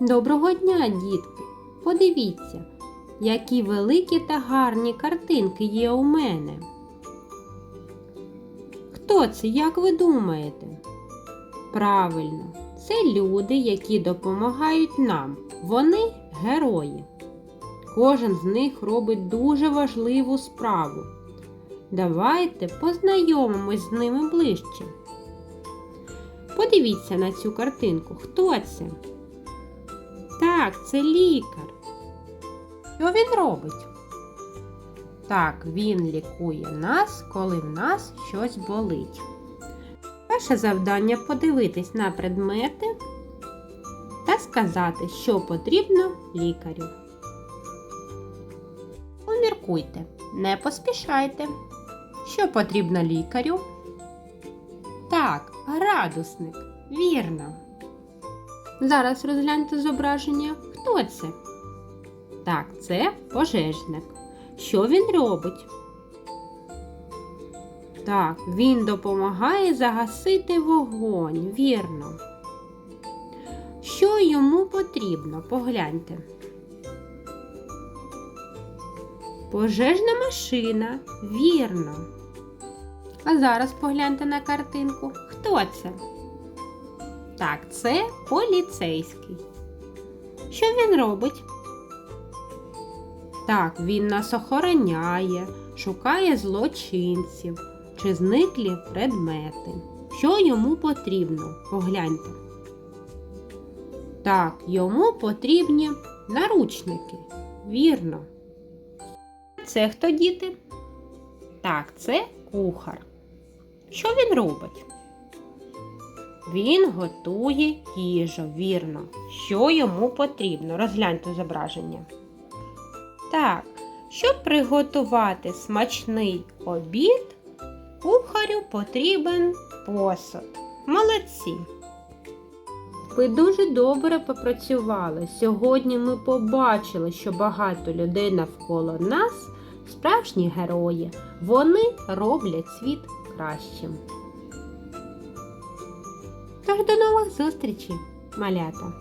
Доброго дня, дітки! Подивіться, які великі та гарні картинки є у мене. Хто це, як ви думаєте? Правильно, це люди, які допомагають нам. Вони герої. Кожен з них робить дуже важливу справу. Давайте познайомимось з ними ближче. Подивіться на цю картинку. Хто це? Так, це лікар. Що він робить? Так, він лікує нас, коли в нас щось болить. Перше завдання подивитись на предмети та сказати, що потрібно лікарю. Поміркуйте, не поспішайте. Що потрібно лікарю? Так, градусник. Вірно. Зараз розгляньте зображення. Хто це? Так, це пожежник. Що він робить? Так, він допомагає загасити вогонь, вірно. Що йому потрібно? Погляньте. Пожежна машина, вірно. А зараз погляньте на картинку. Хто це? Так, це поліцейський. Що він робить? Так, він нас охороняє, шукає злочинців чи зниклі предмети. Що йому потрібно? Погляньте. Так, йому потрібні наручники. Вірно. Це хто діти? Так, це кухар. Що він робить? Він готує їжу, вірно. Що йому потрібно? Розгляньте зображення. Так, щоб приготувати смачний обід, кухарю потрібен посуд. Молодці! Ви дуже добре попрацювали. Сьогодні ми побачили, що багато людей навколо нас справжні герої. Вони роблять світ кращим. Тож до нових зустрічей, малята!